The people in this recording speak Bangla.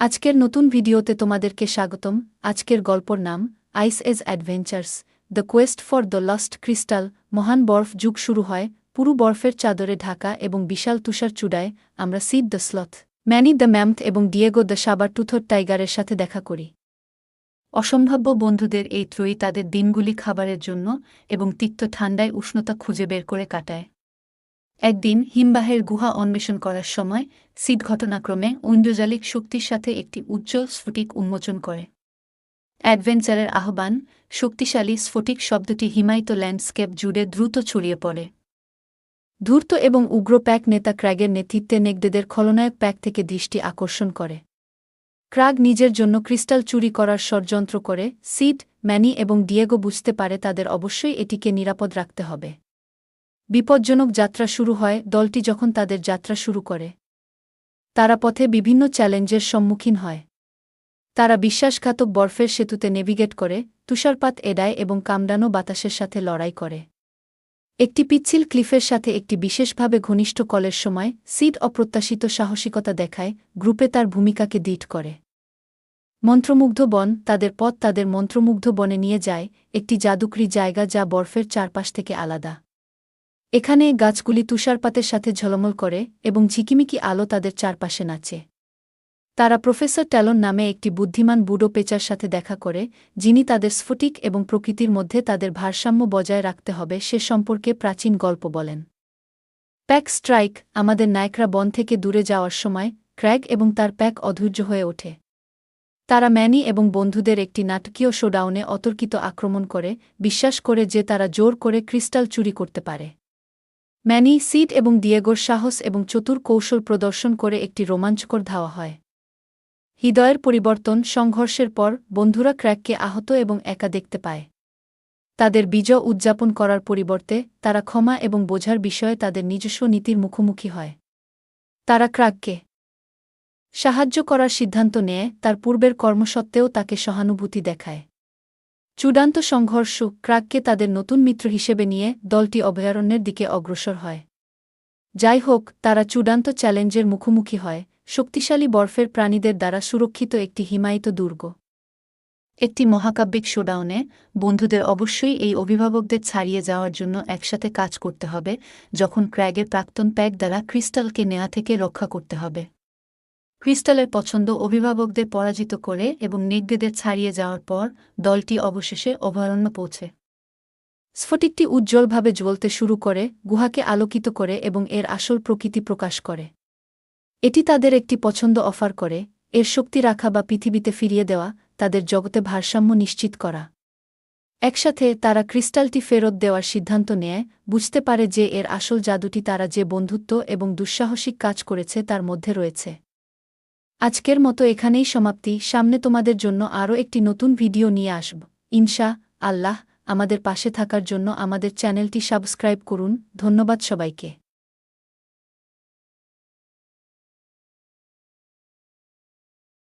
আজকের নতুন ভিডিওতে তোমাদেরকে স্বাগতম। আজকের গল্পর নাম Ice Age Adventures the Quest for the Lost Crystal মহান বরফ যুগ শুরু হয়, পুরু বরফের চাদরে ঢাকা এবং বিশাল তুষার চূড়ায়, আমরা Sid the sloth Manny the mammoth এবং ডিয়েগো দ্য সাবার টুথর টাইগারের সাথে দেখা করি। অসম্ভাব্য বন্ধুদের এই ত্রয়ী তাদের দিনগুলি খাবারের জন্য এবং তিক্ত ঠান্ডায় উষ্ণতা খুঁজে বের করে কাটায়। একদিন হিমবাহের গুহা অন্বেষণ করার সময় সিড ঘটনাক্রমে ঐন্দ্রজালিক শক্তির সাথে একটি উজ্জ্বল স্ফটিক উন্মোচন করে। অ্যাডভেঞ্চারের আহ্বান, শক্তিশালী স্ফটিক শব্দটি হিমায়িত ল্যান্ডস্কেপ জুড়ে দ্রুত ছড়িয়ে পড়ে। ধূর্ত এবং উগ্র প্যাক নেতা ক্র্যাগের নেতৃত্বে নেগদেদের খলনায়ক প্যাক থেকে দৃষ্টি আকর্ষণ করে। ক্রাগ নিজের জন্য ক্রিস্টাল চুরি করার ষড়যন্ত্র করে সিড ম্যানি এবং ডিয়েগো বুঝতে পারে তাদের অবশ্যই এটিকে নিরাপদ রাখতে হবে। বিপজ্জনক যাত্রা শুরু হয় দলটি যখন তাদের যাত্রা শুরু করে। তারা পথে বিভিন্ন চ্যালেঞ্জের সম্মুখীন হয়। তারা বিশ্বাসঘাতক বরফের সেতুতে নেভিগেট করে, তুষারপাত এড়ায় এবং কামড়ানো বাতাসের সাথে লড়াই করে। একটি পিচ্ছিল ক্লিফের সাথে একটি বিশেষভাবে ঘনিষ্ঠ কলের সময়, সিড অপ্রত্যাশিত সাহসিকতা দেখায়, গ্রুপে তার ভূমিকাকে দৃঢ় করে। মন্ত্রমুগ্ধ বন তাদের পথ তাদের মন্ত্রমুগ্ধ বনে নিয়ে যায়, একটি জাদুকরি জায়গা যা বরফের চারপাশ থেকে আলাদা। এখানে গাছগুলি তুষারপাতের সাথে ঝলমল করে এবং ঝিকিমিকি আলো তাদের চারপাশে নাচে। তারা প্রফেসর ট্যালন নামে একটি বুদ্ধিমান বুড়ো পেচার সাথে দেখা করে, যিনি তাদের স্ফটিক এবং প্রকৃতির মধ্যে তাদের ভারসাম্য বজায় রাখতে হবে সে সম্পর্কে প্রাচীন গল্প বলেন। প্যাক স্ট্রাইক, আমাদের নায়করা বন থেকে দূরে যাওয়ার সময়, ক্র্যাগ এবং তার প্যাক অধৈর্য হয়ে ওঠে। তারা ম্যানি এবং বন্ধুদের একটি নাটকীয় শোডাউনে অতর্কিত আক্রমণ করে, বিশ্বাস করে যে তারা জোর করে ক্রিস্টাল চুরি করতে পারে। ম্যানি, সিড এবং দিয়েগোর সাহস এবং চতুর কৌশল প্রদর্শন করে একটি রোমাঞ্চকর ধাওয়া হয়। হৃদয়ের পরিবর্তন সংঘর্ষের পর বন্ধুরা ক্র্যাককে আহত এবং একা দেখতে পায়। তাদের বিজয় উদযাপন করার পরিবর্তে তারা ক্ষমা এবং বোঝার বিষয়ে তাদের নিজস্ব নীতির মুখোমুখি হয়। তারা ক্রাককে সাহায্য করার সিদ্ধান্ত নেয়, তার পূর্বের কর্মসত্ত্বেও তাকে সহানুভূতি দেখায়। চূড়ান্ত সংঘর্ষ ক্রাককে তাদের নতুন মিত্র হিসেবে নিয়ে দলটি অভয়ারণ্যের দিকে অগ্রসর হয়। যাই হোক, তারা চূড়ান্ত চ্যালেঞ্জের মুখোমুখি হয়, শক্তিশালী বরফের প্রাণীদের দ্বারা সুরক্ষিত একটি হিমায়িত দুর্গ। একটি মহাকাব্যিক শোডাউনে বন্ধুদের অবশ্যই এই অভিভাবকদের ছাড়িয়ে যাওয়ার জন্য একসাথে কাজ করতে হবে, যখন ক্র্যাগের প্রাক্তন প্যাক দ্বারা ক্রিস্টালকে নেয়া থেকে রক্ষা করতে হবে। ক্রিস্টালের পছন্দ অভিভাবকদের পরাজিত করে এবং নেগদেদের ছাড়িয়ে যাওয়ার পর দলটি অবশেষে অভয়ারণ্য পৌঁছে। স্ফটিকটি উজ্জ্বলভাবে জ্বলতে শুরু করে, গুহাকে আলোকিত করে এবং এর আসল প্রকৃতি প্রকাশ করে। এটি তাদের একটি পছন্দ অফার করে, এর শক্তি রাখা বা পৃথিবীতে ফিরিয়ে দেওয়া, তাদের জগতে ভারসাম্য নিশ্চিত করা। একসাথে তারা ক্রিস্টালটি ফেরত দেওয়ার সিদ্ধান্ত নেয়, বুঝতে পারে যে এর আসল জাদুটি তারা যে বন্ধুত্ব এবং দুঃসাহসিক কাজ করেছে তার মধ্যে রয়েছে। আজকের মতো এখানেই সমাপ্তি। সামনে তোমাদের জন্য আরও একটি নতুন ভিডিও নিয়ে আসব। ইনশা আল্লাহ আমাদের পাশে থাকার জন্য আমাদের চ্যানেলটি সাবস্ক্রাইব করুন। ধন্যবাদ সবাইকে।